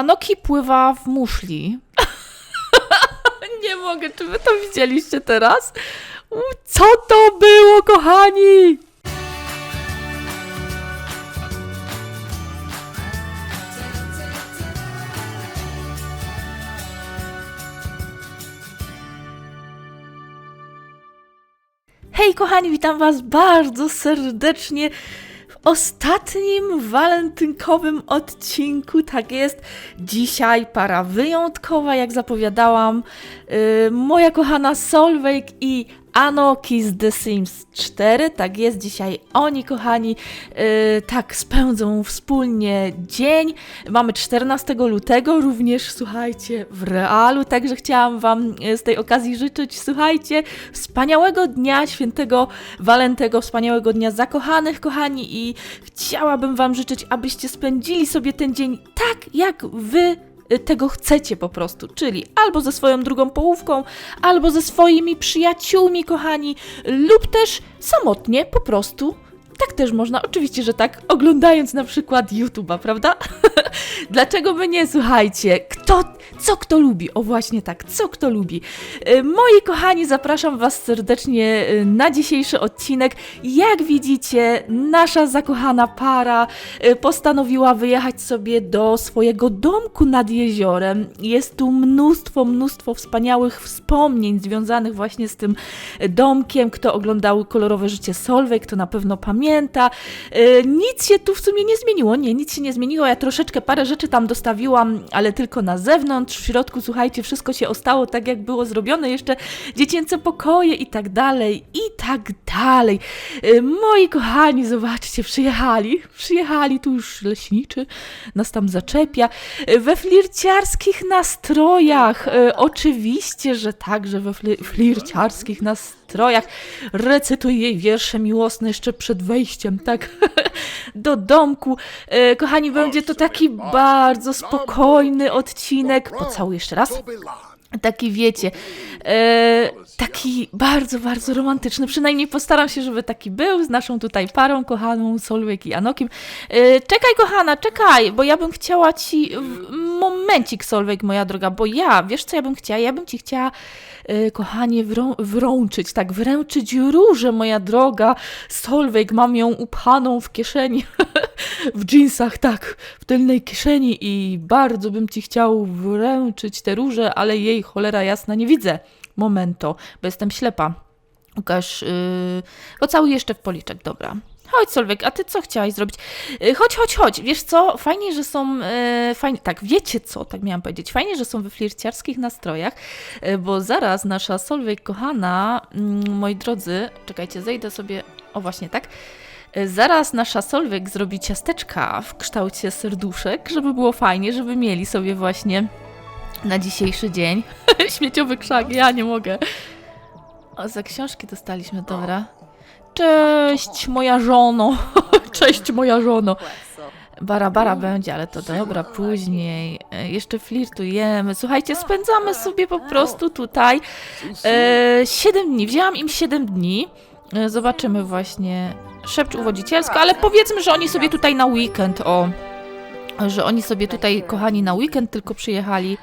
Anoki pływa w muszli. Nie mogę, czy wy to widzieliście teraz? Co to było, kochani? Hej kochani, witam was bardzo serdecznie ostatnim walentynkowym odcinku. Tak jest, dzisiaj para wyjątkowa, jak zapowiadałam. Yy, moja kochana Solveig i Anoki z The Sims 4. Tak jest, dzisiaj oni, kochani, yy, tak spędzą wspólnie dzień. Mamy 14 lutego, również słuchajcie, w realu, także chciałam Wam yy, z tej okazji życzyć, słuchajcie, wspaniałego dnia świętego Walentego, wspaniałego dnia zakochanych, kochani, i chciałabym Wam życzyć, abyście spędzili sobie ten dzień tak, jak Wy y, tego chcecie po prostu, czyli albo ze swoją drugą połówką, albo ze swoimi przyjaciółmi, kochani, lub też samotnie po prostu. Tak też można, oczywiście, że tak, oglądając na przykład YouTube'a, prawda? Dlaczego by nie, słuchajcie? Kto, co kto lubi? O właśnie tak, co kto lubi? Y, Moi kochani, zapraszam Was serdecznie y, na dzisiejszy odcinek. Jak widzicie, nasza zakochana para y, postanowiła wyjechać sobie do swojego domku nad jeziorem. Jest tu mnóstwo, mnóstwo wspaniałych wspomnień związanych właśnie z tym domkiem. Kto oglądał kolorowe życie Solveig, to na pewno pamięta. Y, Nic się tu w sumie nie zmieniło. Nie, nic się nie zmieniło. Ja troszeczkę parę rzeczy tam dostawiłam, ale tylko na zewnątrz. W środku, słuchajcie, wszystko się ostało tak, jak było zrobione. Jeszcze dziecięce pokoje i tak dalej, i tak dalej. Y, Moi kochani, zobaczcie, przyjechali. Przyjechali, tu już leśniczy nas tam zaczepia. Y, We flirciarskich nastrojach. Oczywiście, że tak, że we fli- flirciarskich nastrojach. Recytuj jej wiersze miłosne jeszcze przed wejściem, tak? Do domku. Y, Kochani, będzie to taki bardzo spokojny odcinek. Pocałuję jeszcze raz taki wiecie, e, taki bardzo, bardzo romantyczny. Przynajmniej postaram się, żeby taki był z naszą tutaj parą kochaną, Solveig i Anokim. E, czekaj, kochana, czekaj, bo ja bym chciała ci momencik, Solveig, moja droga, bo ja, wiesz co ja bym chciała? Ja bym ci chciała, e, kochanie, wrą- wrączyć, tak, wręczyć różę, moja droga. Solveig, mam ją upchaną w kieszeni, w dżinsach, tak, w tylnej kieszeni i bardzo bym ci chciał wręczyć te róże, ale jej cholera jasna nie widzę. Momento, bo jestem ślepa. Łukasz, yy, pocałuj jeszcze w policzek, dobra. Chodź, Solveig, a ty co chciałaś zrobić? Yy, chodź, chodź, chodź. Wiesz co, fajnie, że są, yy, fajnie, tak, wiecie co, tak miałam powiedzieć, fajnie, że są we flirciarskich nastrojach, yy, bo zaraz nasza Solveig kochana, mm, moi drodzy, czekajcie, zejdę sobie, o właśnie tak, Zaraz nasza Solveig zrobi ciasteczka w kształcie serduszek, żeby było fajnie, żeby mieli sobie właśnie na dzisiejszy dzień. Śmieciowy krzak, ja nie mogę. O, za książki dostaliśmy, dobra. Cześć, moja żono. Cześć, moja żono. Bara, bara będzie, ale to dobra, później. E, Jeszcze flirtujemy. Słuchajcie, spędzamy sobie po prostu tutaj e, 7 dni. Wzięłam im 7 dni. E, zobaczymy właśnie. Szepcz uwodzicielsko, ale powiedzmy, że oni sobie tutaj na weekend, o. Że oni sobie tutaj, kochani, na weekend tylko przyjechali.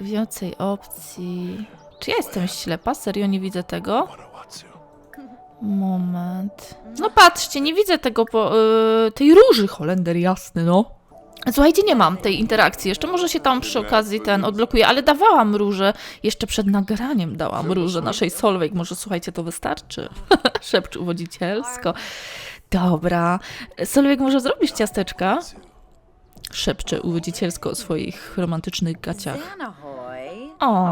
Więcej opcji. Czy ja jestem ślepa? Serio nie widzę tego? Moment. No patrzcie, nie widzę tego po, y, tej róży, Holender jasny, no. Słuchajcie, nie mam tej interakcji. Jeszcze może się tam przy okazji ten odblokuje, ale dawałam róże. Jeszcze przed nagraniem dałam róże naszej Solveig. Może słuchajcie, to wystarczy. Szepcz uwodzicielsko. Dobra. Solveig, może zrobisz ciasteczka? Szepcze uwodzicielsko o swoich romantycznych gaciach. O,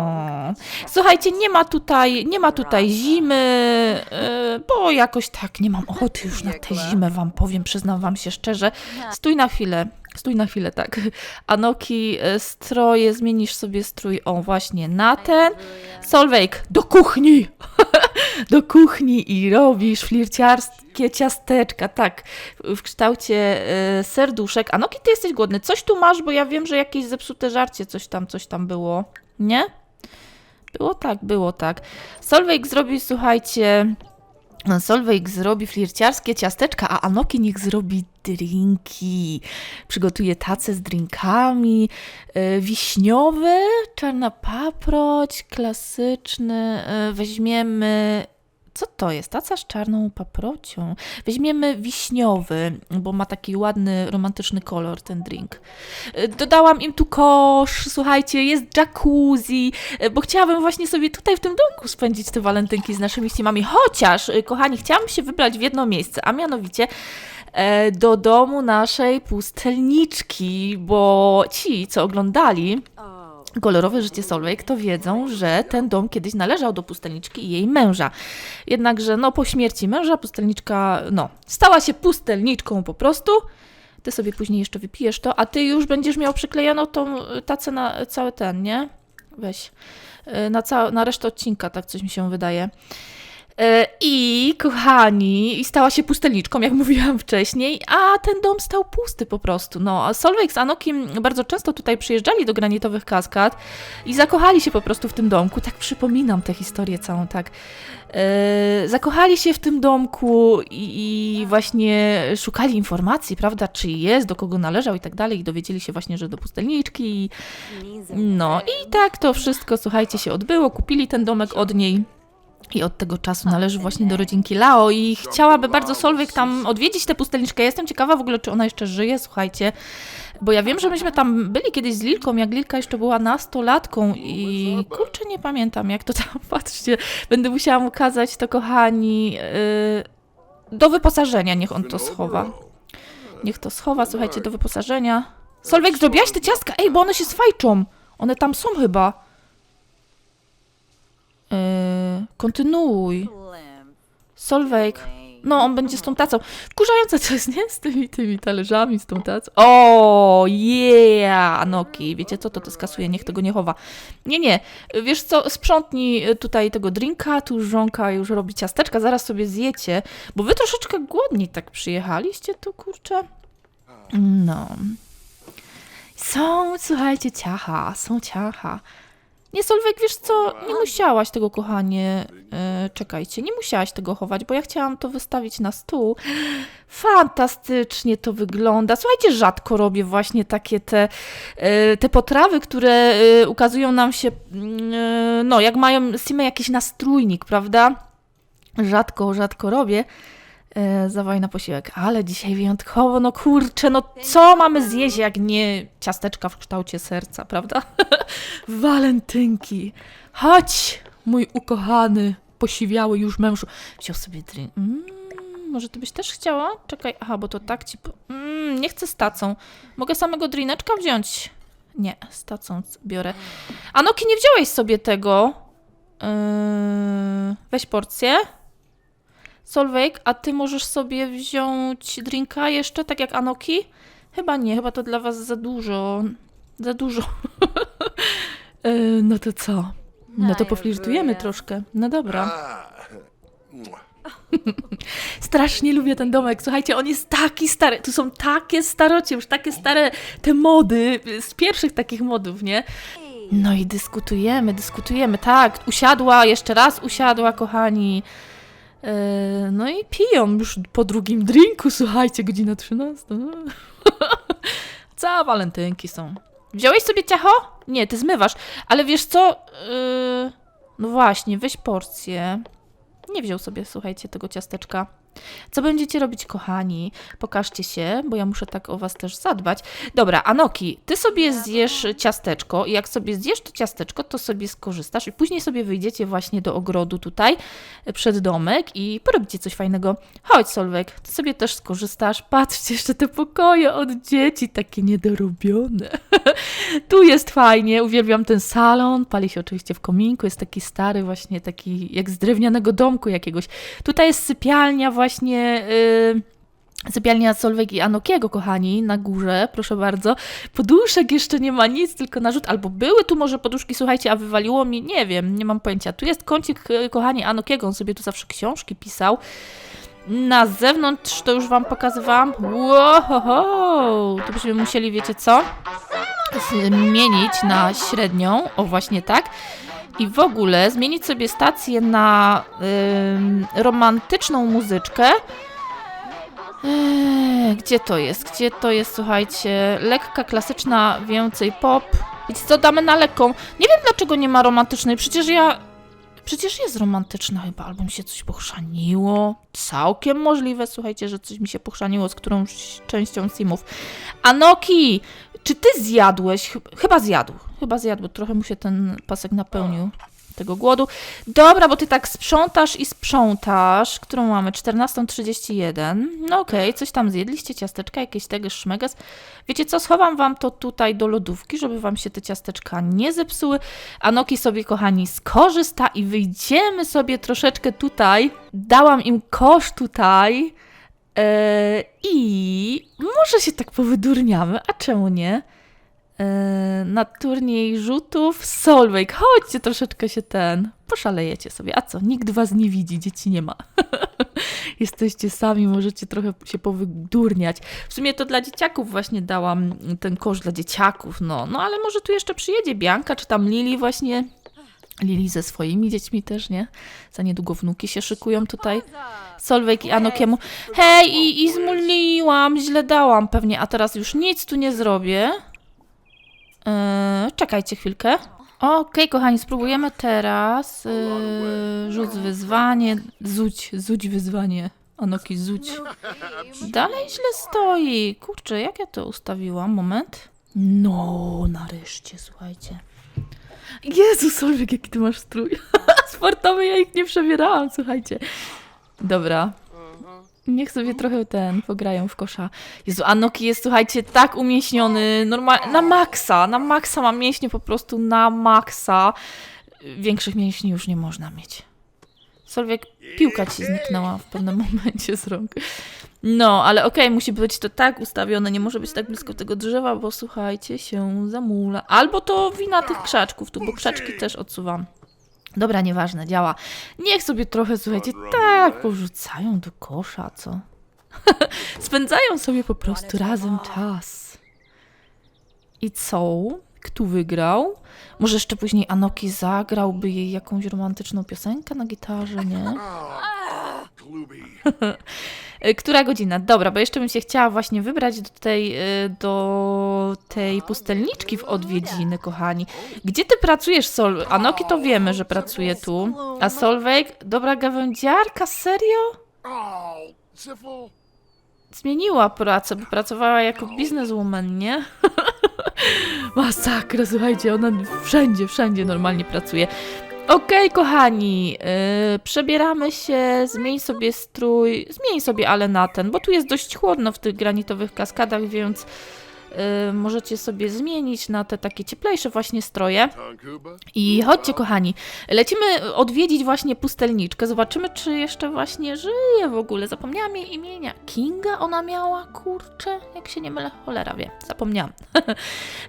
słuchajcie, nie ma tutaj, nie ma tutaj zimy, yy, bo jakoś tak nie mam ochoty już na tę zimę, wam powiem, przyznam wam się szczerze. Stój na chwilę, stój na chwilę, tak. Anoki, y, stroje, zmienisz sobie strój, o właśnie, na ten. Solveig, do kuchni! do kuchni i robisz flirciarskie ciasteczka, tak, w kształcie y, serduszek. Anoki, ty jesteś głodny, coś tu masz, bo ja wiem, że jakieś zepsute żarcie, coś tam, coś tam było, nie? Było tak, było tak. Solveig zrobi, słuchajcie, Solveig zrobi flirciarskie ciasteczka, a Anoki niech zrobi drinki. Przygotuje tacę z drinkami, e, wiśniowy, czarna paproć, klasyczny. E, weźmiemy... Co to jest? Taca z czarną paprocią. Weźmiemy wiśniowy, bo ma taki ładny, romantyczny kolor ten drink. E, Dodałam im tu kosz, słuchajcie, jest jacuzzi, e, bo chciałabym właśnie sobie tutaj w tym domku spędzić te walentynki z naszymi ściemami. Chociaż, e, kochani, chciałam się wybrać w jedno miejsce, a mianowicie do domu naszej pustelniczki, bo ci, co oglądali kolorowe życie Solveig, to wiedzą, że ten dom kiedyś należał do pustelniczki i jej męża. Jednakże, no, po śmierci męża pustelniczka, no, stała się pustelniczką po prostu. Ty sobie później jeszcze wypijesz to, a ty już będziesz miał przyklejoną tą tacę na cały ten, nie? Weź. Y, Na, ca- na resztę odcinka, tak coś mi się wydaje. E, I kochani, i stała się pustelniczką, jak mówiłam wcześniej, a ten dom stał pusty po prostu. No, Solveig z Anokim bardzo często tutaj przyjeżdżali do granitowych kaskad i zakochali się po prostu w tym domku. Tak przypominam tę historię całą, tak. E, zakochali się w tym domku i, i właśnie szukali informacji, prawda, czy jest, do kogo należał i tak dalej. I dowiedzieli się właśnie, że do pustelniczki. I, no i tak to wszystko, słuchajcie, się odbyło. Kupili ten domek od niej. I od tego czasu należy właśnie do rodzinki Lao i chciałaby bardzo Solveig tam odwiedzić tę pustelniczkę. Ja jestem ciekawa w ogóle, czy ona jeszcze żyje, słuchajcie. Bo ja wiem, że myśmy tam byli kiedyś z Lilką, jak Lilka jeszcze była nastolatką i kurczę, nie pamiętam jak to tam, patrzcie, będę musiała mu kazać to, kochani, yy, do wyposażenia niech on to schowa. Niech to schowa, słuchajcie, do wyposażenia. Solveig, zrobiłaś te ciastka? Ej, bo one się swajczą. One tam są chyba. Yy, kontynuuj. Solveig. No, on będzie z tą tacą. Wkurzające co jest, nie? Z tymi, tymi talerzami, z tą tacą. O, yeah! Anoki, wiecie co, to to skasuje, niech tego nie chowa. Nie, nie, wiesz co, sprzątnij tutaj tego drinka, tu żonka już robi ciasteczka, zaraz sobie zjecie, bo wy troszeczkę głodni tak przyjechaliście tu, kurczę. No. Są, słuchajcie, ciacha, są ciacha. Nie, Solveig, wiesz co, nie musiałaś tego, kochanie, e, czekajcie, nie musiałaś tego chować, bo ja chciałam to wystawić na stół. Fantastycznie to wygląda. Słuchajcie, rzadko robię właśnie takie te, e, te potrawy, które e, ukazują nam się, mm, e, no, jak mają Simy jakiś nastrójnik, prawda? Rzadko, rzadko robię. E, na posiłek, ale dzisiaj wyjątkowo, no kurczę, no co mamy zjeść, jak nie ciasteczka w kształcie serca, prawda? Walentynki. Chodź, mój ukochany, posiwiały już mężu. Wziął sobie drink. Mm, może ty byś też chciała? Czekaj, aha, bo to tak ci... Po... Mm, nie chcę z tacą. Mogę samego drineczka wziąć? Nie, z tacą biorę. Anoki, nie wziąłeś sobie tego? Yy, weź porcję. Solveig, a ty możesz sobie wziąć drinka jeszcze, tak jak Anoki? Chyba nie, chyba to dla was za dużo. Za dużo. E, no to co? No to poflirtujemy troszkę. No dobra. Strasznie lubię ten domek. Słuchajcie, on jest taki stary. Tu są takie starocie, już takie stare te mody z pierwszych takich modów, nie? No i dyskutujemy, dyskutujemy. Tak, usiadła, jeszcze raz usiadła, kochani. E, No i piją już po drugim drinku, słuchajcie, godzina 13. Całe walentynki są. Wziąłeś sobie ciacho? Nie, ty zmywasz. Ale wiesz co? Yy, No właśnie, weź porcję. Nie wziął sobie, słuchajcie, tego ciasteczka. Co będziecie robić, kochani? Pokażcie się, bo ja muszę tak o was też zadbać. Dobra, Anoki, ty sobie zjesz ciasteczko i jak sobie zjesz to ciasteczko, to sobie skorzystasz i później sobie wyjdziecie właśnie do ogrodu tutaj, przed domek i porobicie coś fajnego. Chodź, Solwek, ty sobie też skorzystasz. Patrzcie, jeszcze te pokoje od dzieci, takie niedorobione. tu jest fajnie, uwielbiam ten salon, pali się oczywiście w kominku, jest taki stary właśnie, taki jak z drewnianego domku jakiegoś. Tutaj jest sypialnia właśnie, yy, sypialnia Solveig i Anokiego, kochani, na górze, proszę bardzo. Poduszek jeszcze nie ma nic, tylko narzut, albo były tu może poduszki, słuchajcie, a wywaliło mi, nie wiem, nie mam pojęcia. Tu jest kącik, yy, kochani, Anokiego, on sobie tu zawsze książki pisał. Na zewnątrz to już wam pokazywałam. Wow, to byśmy musieli, wiecie co? Zmienić na średnią. O, właśnie tak. I w ogóle zmienić sobie stację na romantyczną muzyczkę. Eee, gdzie to jest? Gdzie to jest, słuchajcie? Lekka, klasyczna, więcej pop. Wiecie co, damy na lekką. Nie wiem dlaczego nie ma romantycznej, przecież ja... Przecież jest romantyczna chyba, albo mi się coś pochrzaniło. Całkiem możliwe, słuchajcie, że coś mi się pochrzaniło z którąś częścią Simów. Anoki, czy ty zjadłeś? Chy- Chyba zjadł. Chyba zjadł. Trochę mu się ten pasek napełnił tego głodu. Dobra, bo ty tak sprzątasz i sprzątasz. Którą mamy? 14.31. No okej, coś tam zjedliście, ciasteczka, jakieś tego szmegas. Wiecie co, schowam wam to tutaj do lodówki, żeby wam się te ciasteczka nie zepsuły. Anoki sobie, kochani, skorzysta i wyjdziemy sobie troszeczkę tutaj. Dałam im kosz tutaj. Eee, I może się tak powydurniamy, a czemu nie? Eee, na turniej rzutów Solveig. Chodźcie troszeczkę się ten. Poszalejecie sobie. A co? Nikt was nie widzi, dzieci nie ma. Jesteście sami, możecie trochę się powydurniać. W sumie to dla dzieciaków właśnie dałam ten kosz dla dzieciaków, no. No ale może tu jeszcze przyjedzie Bianka, czy tam Lili właśnie. Lili ze swoimi dziećmi też, nie? Za niedługo wnuki się szykują tutaj. Solveig i Anokiemu. Hej, i, i zmuliłam, źle dałam pewnie, a teraz już nic tu nie zrobię. Eee, czekajcie chwilkę. Okej, kochani, spróbujemy teraz. Eee, rzuć wyzwanie. Zuć, zuć wyzwanie. Anoki, zuć. Dalej źle stoi. Kurczę, jak ja to ustawiłam? Moment. No, nareszcie, słuchajcie. Jezu, Solveig, jaki ty masz strój. Sportowy, ja ich nie przebierałam, słuchajcie. Dobra. Niech sobie trochę ten, pograją w kosza. Jezu, Anoki jest, słuchajcie, tak umieśniony, normal, na maksa, na maksa ma mięśnie po prostu na maksa. Większych mięśni już nie można mieć. Solwiek, piłka ci zniknęła w pewnym momencie z rąk. No, ale okej, musi być to tak ustawione, nie może być tak blisko tego drzewa, bo słuchajcie, się zamula. Albo to wina tych krzaczków tu, bo krzaczki też odsuwam. Dobra, nieważne, działa. Niech sobie trochę, słuchajcie, tak porzucają do kosza, co? Spędzają sobie po prostu razem czas. I co? Kto wygrał? Może jeszcze później Anoki zagrałby jej jakąś romantyczną piosenkę na gitarze, nie? E, Która godzina? Dobra, bo jeszcze bym się chciała właśnie wybrać do tej, e, do tej pustelniczki w odwiedziny, kochani. Gdzie ty pracujesz, Sol? Anoki to wiemy, że pracuje tu. A Solveig? Dobra gawędziarka, serio? Zmieniła pracę, bo pracowała jako bizneswoman, nie? Masakra, słuchajcie, ona wszędzie, wszędzie normalnie pracuje. Okej, kochani, yy, przebieramy się, zmień sobie strój, zmień sobie ale na ten, bo tu jest dość chłodno w tych granitowych kaskadach, więc yy, możecie sobie zmienić na te takie cieplejsze właśnie stroje. I chodźcie, kochani, lecimy odwiedzić właśnie pustelniczkę, zobaczymy, czy jeszcze właśnie żyje w ogóle. Zapomniałam jej imienia. Kinga ona miała, kurczę, jak się nie mylę, cholera wie, zapomniałam.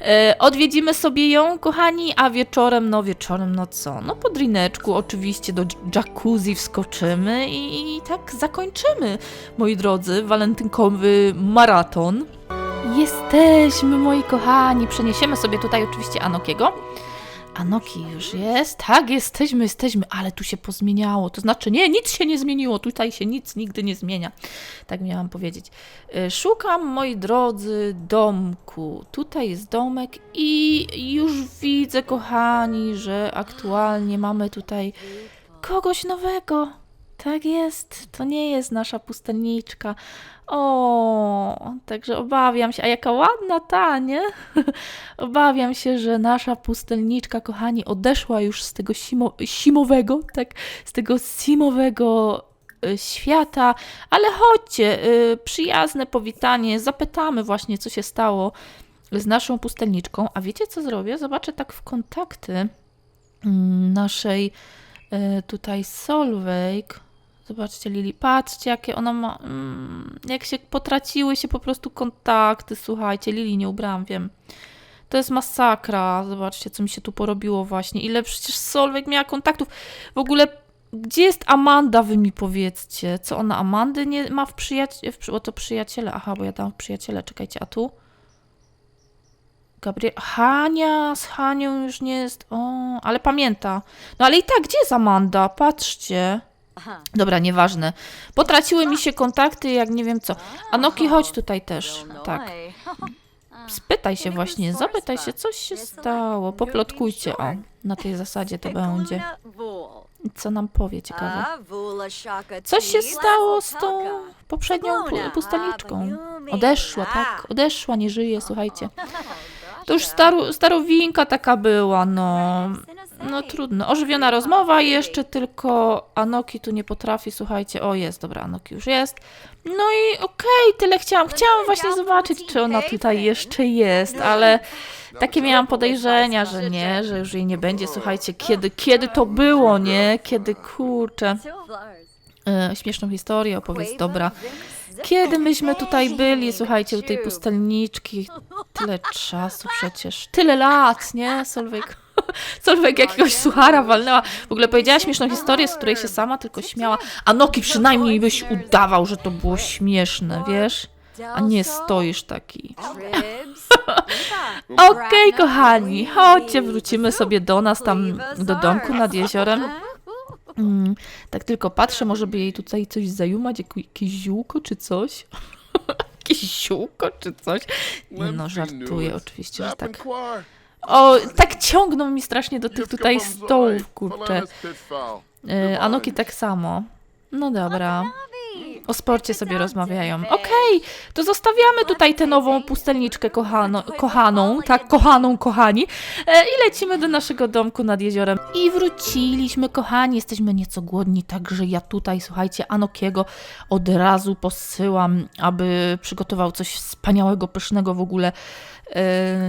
E, Odwiedzimy sobie ją, kochani, a wieczorem, no wieczorem, no co? No po drineczku oczywiście do jacuzzi wskoczymy i, i tak zakończymy, moi drodzy, walentynkowy maraton. Jesteśmy, moi kochani. Przeniesiemy sobie tutaj oczywiście Anokiego. Anoki już jest. Tak, jesteśmy, jesteśmy, ale tu się pozmieniało. To znaczy, nie, nic się nie zmieniło. Tutaj się nic nigdy nie zmienia. Tak miałam powiedzieć. Y, Szukam, moi drodzy, domku. Tutaj jest domek i już widzę, kochani, że aktualnie mamy tutaj kogoś nowego. Tak jest, to nie jest nasza pustelniczka. O, także obawiam się. A jaka ładna ta, nie? obawiam się, że nasza pustelniczka, kochani, odeszła już z tego simo, simowego, tak, z tego simowego y, świata, ale chodźcie, y, przyjazne powitanie, zapytamy właśnie, co się stało z naszą pustelniczką. A wiecie, co zrobię? Zobaczę tak w kontakty mm, naszej y, tutaj Solveig. Zobaczcie, Lili, patrzcie, jakie ona ma. Mm, jak się potraciły się po prostu kontakty. Słuchajcie, Lili nie ubrałam, wiem. To jest masakra. Zobaczcie, co mi się tu porobiło właśnie. Ile przecież Solveig miała kontaktów. W ogóle, gdzie jest Amanda, wy mi powiedzcie. Co ona Amandy nie ma w przyjaciele? O to przyjaciele. Aha, bo ja dałam w przyjaciele. Czekajcie, a tu? Gabriel... Hania, z Hanią już nie jest... O, ale pamięta. No ale i tak, gdzie jest Amanda? Patrzcie. Dobra, nieważne. Potraciły mi się kontakty, jak nie wiem co. Anoki, chodź tutaj też. Tak. Spytaj się właśnie, zapytaj się, coś się stało. Poplotkujcie, o. Na tej zasadzie to będzie. Co nam powie, ciekawe. Coś się stało z tą poprzednią pu- pustelniczką. Odeszła, tak, odeszła, nie żyje, słuchajcie. To już staru, starowinka taka była, no. No trudno. Ożywiona rozmowa jeszcze tylko Anoki tu nie potrafi, słuchajcie. O, jest, dobra, Anoki już jest. No i okej, tyle chciałam. Chciałam właśnie zobaczyć, czy ona tutaj jeszcze jest, ale takie miałam podejrzenia, że nie, że już jej nie będzie. Słuchajcie, kiedy, kiedy to było, nie? Kiedy, kurczę. E, śmieszną historię opowiedz, dobra. Kiedy myśmy tutaj byli, słuchajcie, u tej pustelniczki, tyle czasu przecież, tyle lat, nie, Solveig? Solveig jakiegoś suchara walnęła. W ogóle powiedziała śmieszną historię, z której się sama tylko śmiała. A Noki przynajmniej byś udawał, że to było śmieszne, wiesz? A nie stoisz taki. Okej, kochani, chodźcie, wrócimy sobie do nas tam, do domku nad jeziorem. Mm, tak tylko patrzę, może by jej tutaj coś zajumać, jak- jakieś ziółko czy coś. jakieś ziółko czy coś. Nie no, żartuję oczywiście, że tak. O, tak ciągną mi strasznie do tych tutaj stołów, kurczę. E, Anoki tak samo. No dobra. O sporcie sobie rozmawiają. Okej, to zostawiamy tutaj tę nową pustelniczkę kochano, kochaną, tak, kochaną, kochani. E, I lecimy do naszego domku nad jeziorem. I wróciliśmy, kochani. Jesteśmy nieco głodni, także ja tutaj, słuchajcie, Anokiego od razu posyłam, aby przygotował coś wspaniałego, pysznego w ogóle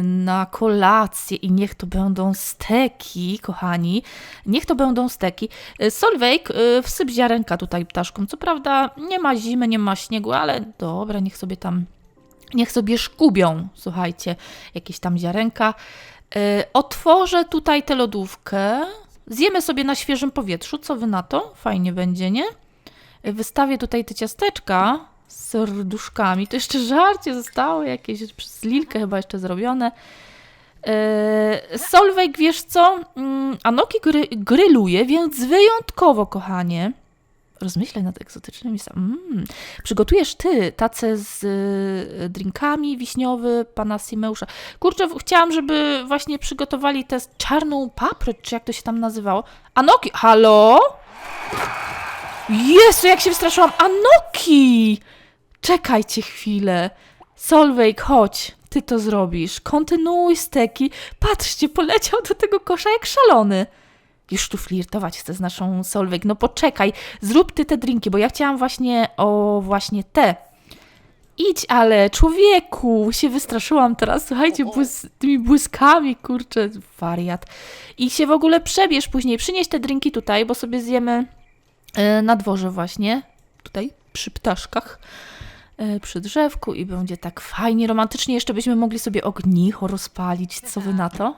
na kolację i niech to będą steki, kochani. Niech to będą steki. E, Solveig, e, wsyp ziarenka tutaj ptaszkom. Co prawda nie ma zimy, nie ma śniegu, ale dobra, niech sobie tam, niech sobie szkubią, słuchajcie, jakieś tam ziarenka. Otworzę tutaj tę lodówkę. Zjemy sobie na świeżym powietrzu. Co wy na to? Fajnie będzie, nie? Wystawię tutaj te ciasteczka z serduszkami. To jeszcze żarcie zostało jakieś przez Lilkę chyba jeszcze zrobione. Eee, Solveig, wiesz co? Mm, Anoki gry, gryluje, więc wyjątkowo, kochanie. Rozmyślaj nad egzotycznymi. Mm. Przygotujesz ty tacę z y, drinkami wiśniowy pana Simeusza. Kurczę, chciałam, żeby właśnie przygotowali tę czarną paprę, czy jak to się tam nazywało. Anoki, halo? Jezu, jak się wystraszyłam. Anoki! Czekajcie chwilę. Solveig, chodź. Ty to zrobisz. Kontynuuj steki. Patrzcie, poleciał do tego kosza jak szalony. Już tu flirtować chcę z naszą Solveig. No poczekaj, zrób ty te drinki, bo ja chciałam właśnie o właśnie te. Idź, ale człowieku, się wystraszyłam teraz, słuchajcie, błys tymi błyskami, kurczę, wariat. I się w ogóle przebierz później, przynieś te drinki tutaj, bo sobie zjemy e, na dworze właśnie, tutaj przy ptaszkach, przy drzewku i będzie tak fajnie, romantycznie, jeszcze byśmy mogli sobie ognicho rozpalić, co wy na to?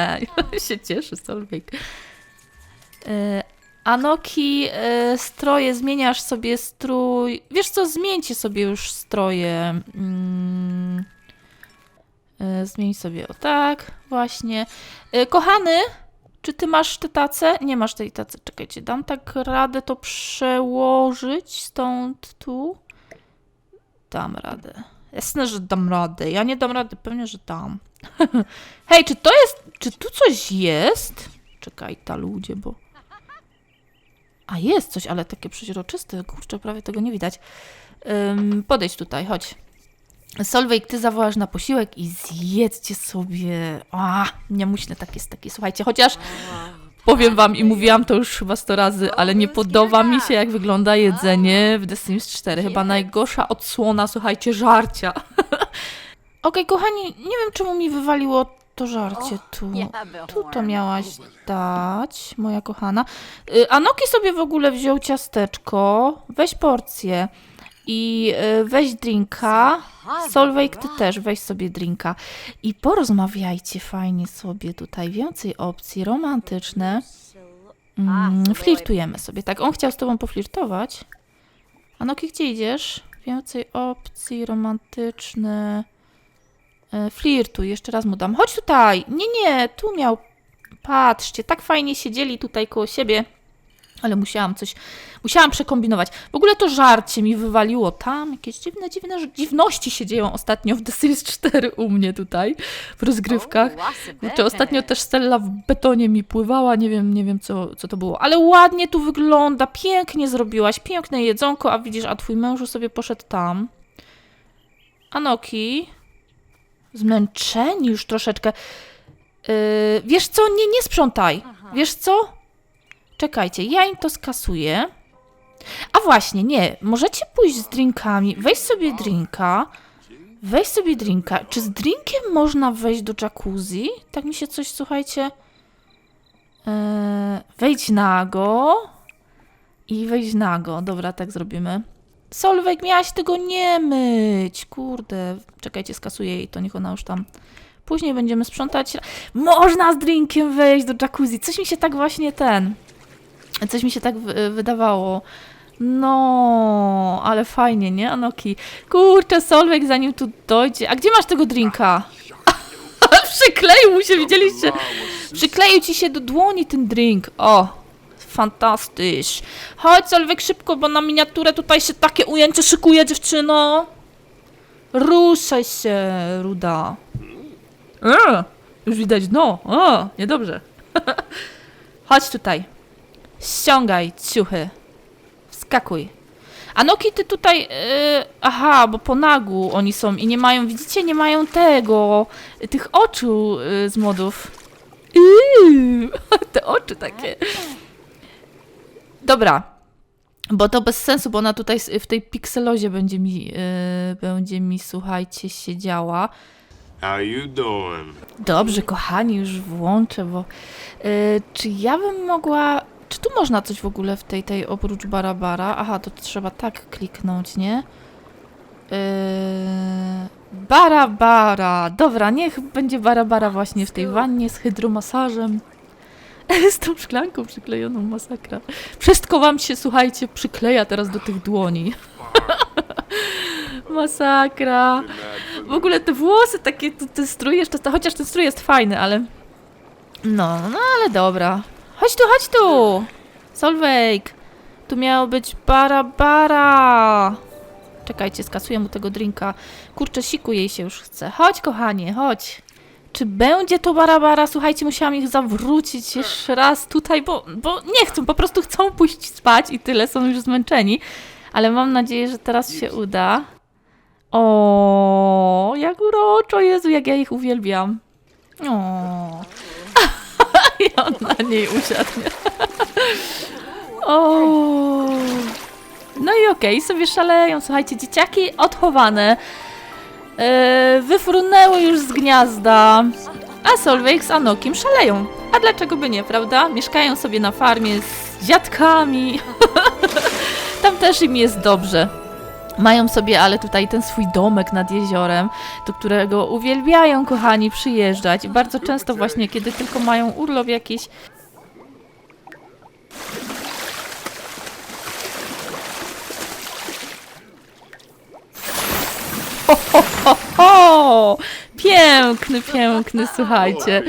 się cieszy Solveig. E, Anoki, e, stroje, zmieniasz sobie strój. Wiesz co, zmieńcie sobie już stroje. Mm. E, Zmień sobie o tak, właśnie. E, Kochany, czy ty masz tę tacę? Nie masz tej tacy. Czekajcie, dam tak radę to przełożyć stąd tu. Dam radę. Jasne, że dam radę. Ja nie dam rady, pewnie, że dam. Hej, czy to jest. Czy tu coś jest? Czekaj, ta ludzie, bo. A jest coś, ale takie przeźroczyste. Kurczę, prawie tego nie widać. Ym, podejdź tutaj, chodź. Solveig, ty zawołasz na posiłek i zjedzcie sobie. A, nie muśne tak takie. Słuchajcie, chociaż powiem wam i mówiłam to już chyba 100 razy, ale nie podoba mi się, jak wygląda jedzenie w The Sims 4. Chyba najgorsza odsłona, słuchajcie, żarcia. Okej, kochani, nie wiem, czemu mi wywaliło to żarcie tu. Tu to miałaś dać, moja kochana. Y, Anoki sobie w ogóle wziął ciasteczko. Weź porcję. I y, weź drinka. Solveig, ty też weź sobie drinka. I porozmawiajcie fajnie sobie tutaj. Więcej opcji romantyczne. Mm, flirtujemy sobie, tak? On chciał z tobą poflirtować. Anoki, gdzie idziesz? Więcej opcji romantyczne. E, flirtuj, jeszcze raz mu dam. Chodź tutaj! Nie, nie, tu miał. Patrzcie, tak fajnie siedzieli tutaj koło siebie. Ale musiałam coś, musiałam przekombinować. W ogóle to żarcie mi wywaliło tam. Jakieś dziwne, dziwne dziwności się dzieją ostatnio w The Sims 4 u mnie tutaj, w rozgrywkach. Czy ostatnio też Stella w betonie mi pływała, nie wiem, nie wiem co, co to było. Ale ładnie tu wygląda, pięknie zrobiłaś, piękne jedzonko, a widzisz, a twój mężu sobie poszedł tam. Anoki, zmęczeni już troszeczkę. Yy, wiesz co, nie, nie sprzątaj. Wiesz co? Czekajcie, ja im to skasuję. A właśnie, nie, możecie pójść z drinkami. Weź sobie drinka. Weź sobie drinka. Czy z drinkiem można wejść do jacuzzi? Tak mi się coś, słuchajcie. Eee, wejdź nago. I wejdź nago. Dobra, tak zrobimy. Solveig, miałaś tego nie myć. Kurde. Czekajcie, skasuję jej to, niech ona już tam. Później będziemy sprzątać. Można z drinkiem wejść do jacuzzi. Coś mi się tak właśnie ten. Coś mi się tak wy- wydawało. No, ale fajnie, nie, Anoki? Kurczę, Solveig, zanim tu dojdzie. A gdzie masz tego drinka? Przykleił mu się, widzieliście? Przykleił ci się do dłoni ten drink. O, fantastycz. Chodź, Solveig, szybko, bo na miniaturę tutaj się takie ujęcie szykuje, dziewczyno. Ruszaj się, ruda. E, już widać dno. O, niedobrze. Chodź tutaj. Ściągaj ciuchy. Wskakuj. A Noki, ty tutaj. Yy, aha, bo po nagu oni są i nie mają, widzicie, nie mają tego. Tych oczu yy, z modów. Yy, te oczy takie. Dobra. Bo to bez sensu, bo ona tutaj w tej pikselozie będzie mi, yy, będzie mi, słuchajcie, siedziała. How you doing? Dobrze, kochani, już włączę, bo y, czy ja bym mogła. Czy tu można coś w ogóle w tej, tej oprócz barabara? Aha, to trzeba tak kliknąć, nie? Yy, barabara. Dobra, niech będzie barabara właśnie w tej wannie z hydromasażem. Z tą szklanką przyklejoną, masakra. Wszystko wam się, słuchajcie, przykleja teraz do tych dłoni. masakra. W ogóle te włosy takie, ten strój jeszcze, chociaż ten strój jest fajny, ale... No, no ale dobra. Chodź tu, chodź tu! Solveig! Tu miało być bara bara! Czekajcie, skasuję mu tego drinka. Kurczę, siku jej się już chce. Chodź, kochanie, chodź. Czy będzie to barabara? Słuchajcie, musiałam ich zawrócić jeszcze raz tutaj, bo, bo nie chcą, po prostu chcą pójść spać i tyle, są już zmęczeni. Ale mam nadzieję, że teraz się uda. O, jak uroczo, Jezu, jak ja ich uwielbiam. O. On na niej usiadł. nie? O. No i okej, sobie szaleją. Słuchajcie, dzieciaki odchowane. Yy, wyfrunęły już z gniazda. A Solveig z Anokim szaleją. A dlaczego by nie, prawda? Mieszkają sobie na farmie z dziadkami. Tam też im jest dobrze. Mają sobie ale tutaj ten swój domek nad jeziorem, do którego uwielbiają, kochani, przyjeżdżać. Bardzo często właśnie, kiedy tylko mają urlop jakiś. Ho, ho, ho! Piękny, piękny, słuchajcie.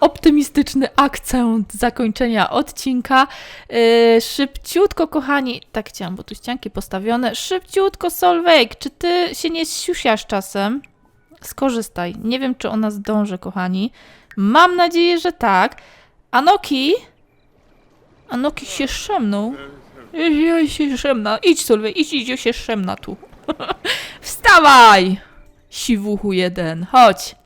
Optymistyczny akcent zakończenia odcinka. Yy, szybciutko, kochani, tak chciałam, bo tu ścianki postawione. Szybciutko, Solveig, czy ty się nie siusiasz czasem? Skorzystaj. Nie wiem, czy ona zdąży, kochani. Mam nadzieję, że tak. Anoki? Anoki się szemnął. Ja się szemna. Idź, Solveig, idź, idź, się szemna tu. Wstawaj! Siwuchu jeden, chodź.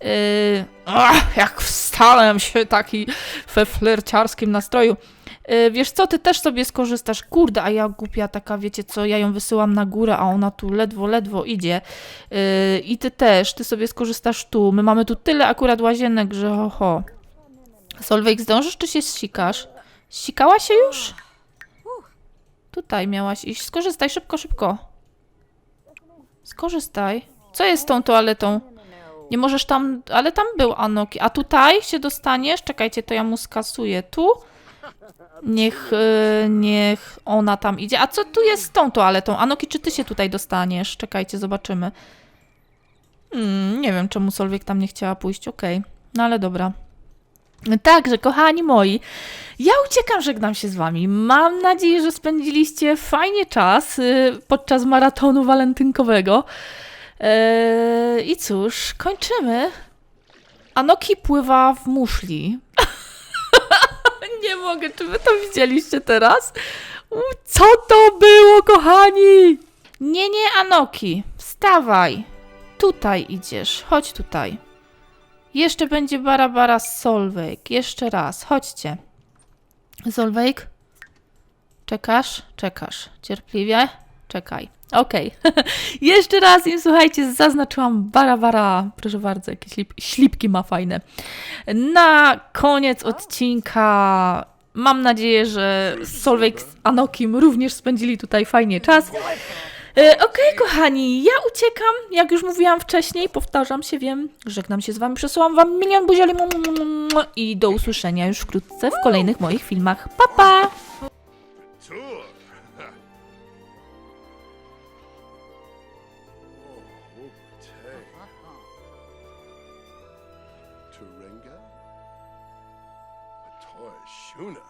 Yy, ach, jak wstałem się taki we flerciarskim nastroju. Yy, wiesz co, ty też sobie skorzystasz. Kurde, a ja głupia taka, wiecie co, ja ją wysyłam na górę, a ona tu ledwo, ledwo idzie. Yy, I ty też, ty sobie skorzystasz tu. My mamy tu tyle akurat łazienek, że ho, ho. Solveig, zdążysz czy się ścikasz? Ścikała się już? Tutaj miałaś iść. Skorzystaj, szybko, szybko. Skorzystaj. Co jest z tą toaletą? Nie możesz tam, ale tam był Anoki. A tutaj się dostaniesz? Czekajcie, to ja mu skasuję tu. Niech, y, niech ona tam idzie. A co tu jest z tą toaletą? Anoki, czy ty się tutaj dostaniesz? Czekajcie, zobaczymy. Hmm, nie wiem, czemu Solwiek tam nie chciała pójść, okej. No ale dobra. Także, kochani moi, ja uciekam, żegnam się z wami. Mam nadzieję, że spędziliście fajnie czas y, podczas maratonu walentynkowego. Eee, I cóż, kończymy. Anoki pływa w muszli. nie mogę, czy wy to widzieliście teraz? Co to było, kochani? Nie, nie, Anoki, wstawaj. Tutaj idziesz, chodź tutaj. Jeszcze będzie Barabara z Solveig. Jeszcze raz, chodźcie. Solveig? Czekasz? Czekasz. Cierpliwie? Czekaj. Okej. Jeszcze raz im słuchajcie, zaznaczyłam Barabara. Proszę bardzo, jakie ślip, ślipki ma fajne. Na koniec odcinka mam nadzieję, że Solveig z Anokim również spędzili tutaj fajnie czas. E, Okej, kochani, ja uciekam. Jak już mówiłam wcześniej, powtarzam się, wiem. Żegnam się z wami, przesyłam wam milion buzioli i do usłyszenia już wkrótce w kolejnych moich filmach. Pa, pa! Kahuna.